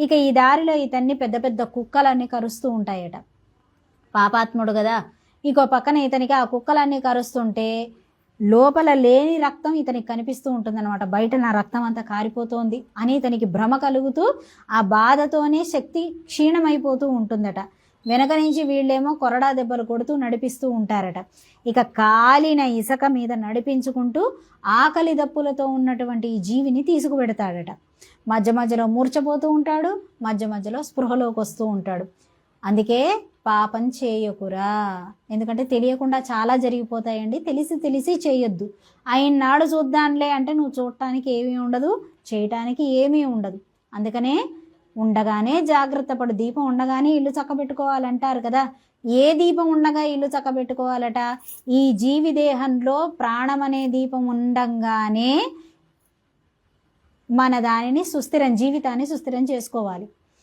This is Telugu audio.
ఇక ఈ దారిలో ఇతన్ని పెద్ద పెద్ద కుక్కలన్నీ కరుస్తూ ఉంటాయట. పాపాత్ముడు కదా. ఇంకో పక్కన ఇతనికి ఆ కుక్కలన్నీ కరుస్తుంటే లోపల లేని రక్తం ఇతనికి కనిపిస్తూ ఉంటుందన్నమాట. బయట నా రక్తం అంతా కారిపోతోంది అని ఇతనికి భ్రమ కలుగుతూ ఆ బాధతోనే శక్తి క్షీణమైపోతూ ఉంటుందట. వెనక నుంచి వీళ్ళేమో కొరడా దెబ్బలు కొడుతూ నడిపిస్తూ ఉంటారట. ఇక కాలిన ఇసక మీద నడిపించుకుంటూ ఆకలి దప్పులతో ఉన్నటువంటి ఈ జీవిని తీసుకుపెడతాడట మధ్య మధ్యలో మూర్చపోతూ ఉంటాడు మధ్య మధ్యలో స్పృహలోకి వస్తూ ఉంటాడు. అందుకే పాపం చేయకురా. ఎందుకంటే తెలియకుండా చాలా జరిగిపోతాయండి. తెలిసి తెలిసి చేయొద్దు. ఆయన నాడు చూద్దాంలే అంటే నువ్వు చూడటానికి ఏమీ ఉండదు చేయటానికి ఏమీ ఉండదు. అందుకనే ఉండగానే జాగ్రత్త పడు. దీపం ఉండగానే ఇల్లు చక్కబెట్టుకోవాలంటారు కదా. ఏ దీపం ఉండగా ఇల్లు చక్కబెట్టుకోవాలట? ఈ జీవి దేహంలో ప్రాణం అనే దీపం ఉండంగానే మన దానిని సుస్థిరం జీవితాన్ని సుస్థిరం చేసుకోవాలి.